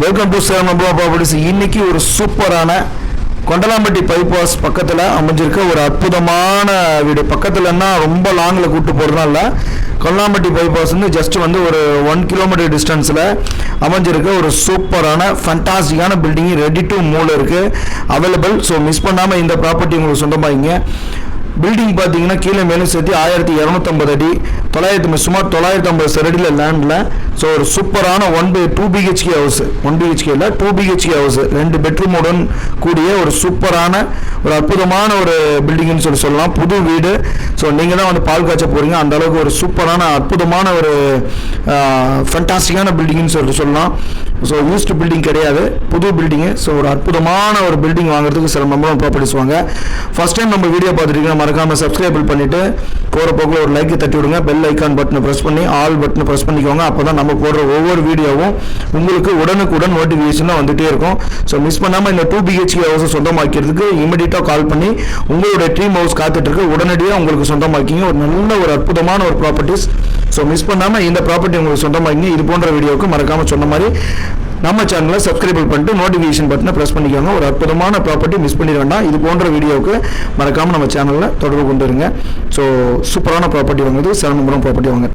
Welcome to Salem நம்பா properties இன்னைக்கு ஒரு சூப்பரான கொண்டலாம்பட்டி பைபாஸ் பக்கத்தில் அமைஞ்சிருக்க ஒரு அற்புதமான வீடு. பக்கத்துலன்னா ரொம்ப லாங்கில் கூப்பிட்டு போகிறதுனால இல்லை கொல்லாம்பட்டி பைபாஸ் வந்து ஜஸ்ட் வந்து ஒரு ஒன் கிலோமீட்டர் டிஸ்டன்ஸில் அமைஞ்சிருக்க ஒரு சூப்பரான ஃபண்டாஸ்டிக்கான பில்டிங் ரெடி டு மூவ் இருக்குது அவைலபிள் ஸோ மிஸ் பண்ணாமல் இந்த ப்ராப்பர்ட்டி உங்களுக்கு சொந்தமாகிங்க பில்டிங் பார்த்தீங்கன்னா கீழே மேலும் சேர்த்து ஆயிரத்தி இரநூத்தம்பது அடி. தொள்ளாயிரத்தி சுமார் தொள்ளாயிரத்தி ஐம்பது சரடியில் லேண்டில் ஸோ ஒரு சூப்பரான one by two BHK house one BHK இல்லை டூ பிஹெச்கே ஹவுஸ் ரெண்டு பெட்ரூமுடன் கூடிய ஒரு சூப்பரான ஒரு அற்புதமான ஒரு பில்டிங்னு சொல்லி சொல்லலாம். புது வீடு. ஸோ நீங்கள் தான் வந்து பால் காய்ச்ச போகிறீங்க அந்த அளவுக்கு ஒரு சூப்பரான அற்புதமான ஒரு ஃபண்டாஸ்டிக்கான பில்டிங்னு சொல்லிட்டு சொல்லலாம். ஸோ யூஸ்டு பில்டிங் கிடையாது. புது பில்டிங்கு ஸோ ஒரு அற்புதமான ஒரு பில்டிங் வாங்குறதுக்கு சில நம்பரும் ப்ராப்பர்ட்டிஸ் வாங்க. ஃபர்ஸ்ட் டைம் நம்ம வீடியோ பார்த்துருக்கீங்க மறக்காமல் சப்ஸ்கிரைபிள் பண்ணிவிட்டு போகிற போக்கில் ஒரு லைக்கை தட்டி விடுங்க. பெல் ஐக்கான் பட்டனை ப்ரெஸ் பண்ணி ஆல் பட்டனை ப்ரெஸ் பண்ணிக்கோங்க. அப்போ தான் நம்ம போடுற ஒவ்வொரு வீடியோவும் உங்களுக்கு உடனுக்குடன் நோட்டிஃபிகேஷனாக வந்துகிட்டே இருக்கும். ஸோ மிஸ் பண்ணாமல் இந்த டூ பிஹெச்கே ஹவுஸை சொந்தமாக்கிறதுக்கு இமீடியட்டாக கால் பண்ணி உங்களுடைய ட்ரீம் ஹவுஸ் காத்துட்ருக்கு உடனடியாக உங்களுக்கு சொந்தமாக்கிங்க. ஒரு நல்ல ஒரு அற்புதமான ஒரு ப்ராப்பர்ட்டிஸ் ஸோ மிஸ் பண்ணாமல் இந்த ப்ராப்பர்ட்டி உங்களுக்கு சொந்தமாக்கிங்க. இது போன்ற வீடியோவுக்கு மறக்காமல் சொன்ன மாதிரி நம்ம சேனலை சப்ஸ்கிரைப் பண்ணிட்டு நோட்டிஃபிகேஷன் பட்டனை ப்ரெஸ் பண்ணிக்கோங்க. ஒரு அற்புதமான ப்ராப்பர்ட்டி மிஸ் பண்ணிட வேண்டாம் இது போன்ற வீடியோவுக்கு மறக்காமல் நம்ம சேனலில் தொடர்பு கொண்டு இருங்க. ஸோ சூப்பரான ப்ராப்பர்ட்டி வாங்குது. சிறந்தபுரம் ப்ராப்பர்ட்டி வாங்க